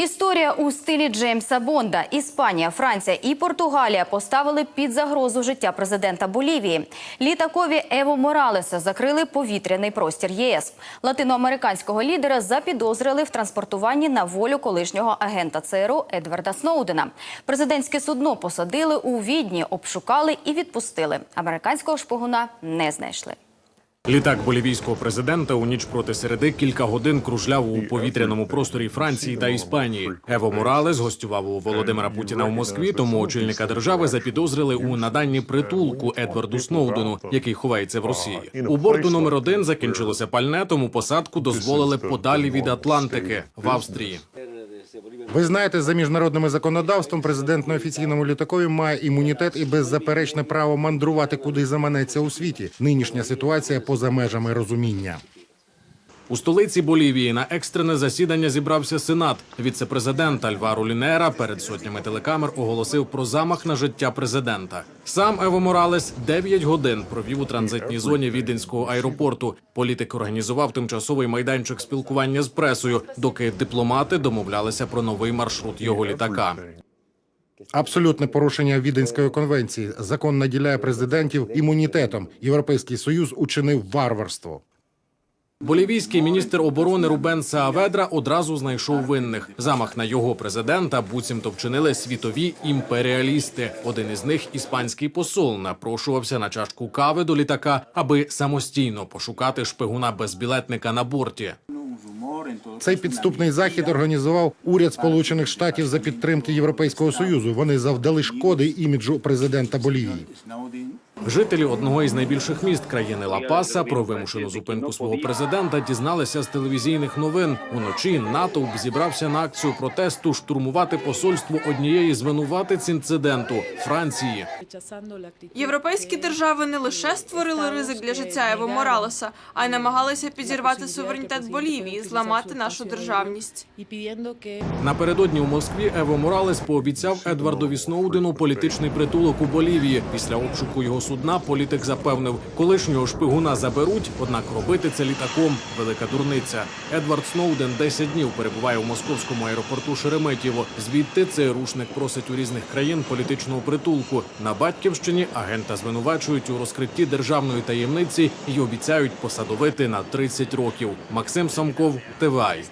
Історія у стилі Джеймса Бонда. Іспанія, Франція і Португалія поставили під загрозу життя президента Болівії. Літакові Ево Моралеса закрили повітряний простір ЄС. Латиноамериканського лідера запідозрили в транспортуванні на волю колишнього агента ЦРУ Едварда Сноудена. Президентське судно посадили у Відні, обшукали і відпустили. Американського шпигуна не знайшли. Літак болівійського президента у ніч проти середи кілька годин кружляв у повітряному просторі Франції та Іспанії. Ево Моралес гостював у Володимира Путіна в Москві. Тому очільника держави запідозрили у наданні притулку Едварду Сноудену, який ховається в Росії. У борту номер один закінчилося пальне, тому посадку дозволили подалі від Атлантики в Австрії. Ви знаєте, за міжнародним законодавством президент на офіційному літакові має імунітет і беззаперечне право мандрувати куди заманеться у світі. Нинішня ситуація поза межами розуміння. У столиці Болівії на екстрене засідання зібрався сенат. Віце-президент Альваро Лінера перед сотнями телекамер оголосив про замах на життя президента. Сам Ево Моралес 9 годин провів у транзитній зоні віденського аеропорту. Політик організував тимчасовий майданчик спілкування з пресою, доки дипломати домовлялися про новий маршрут його літака. Абсолютне порушення Віденської конвенції. Закон наділяє президентів імунітетом. Європейський союз учинив варварство. Болівійський міністр оборони Рубен Сааведра одразу знайшов винних. Замах на його президента буцімто вчинили світові імперіалісти. Один із них, іспанський посол, напрошувався на чашку кави до літака, аби самостійно пошукати шпигуна безбілетника на борті. Цей підступний захід організував уряд Сполучених Штатів за підтримки Європейського союзу. Вони завдали шкоди іміджу президента Болівії. Жителі одного із найбільших міст країни Ла-Паса про вимушену зупинку свого президента дізналися з телевізійних новин. Уночі натовп зібрався на акцію протесту штурмувати посольство однієї з винуватиць інциденту Франції. Європейські держави не лише створили ризик для життя Ево Моралеса, а й намагалися підірвати суверенітет Болівії, зламати нашу державність. Напередодні у Москві Ево Моралес пообіцяв Едвардові Сноудену політичний притулок у Болівії. Після обшуку його судна політик запевнив, колишнього шпигуна заберуть, однак робити це літаком велика дурниця. Едвард Сноуден 10 днів перебуває у московському аеропорту Шереметьєво. Звідти цей рушник просить у різних країн політичного притулку. На батьківщині агента звинувачують у розкритті державної таємниці і обіцяють посадовити на 30 років. Максим Самков, ТВАЙ.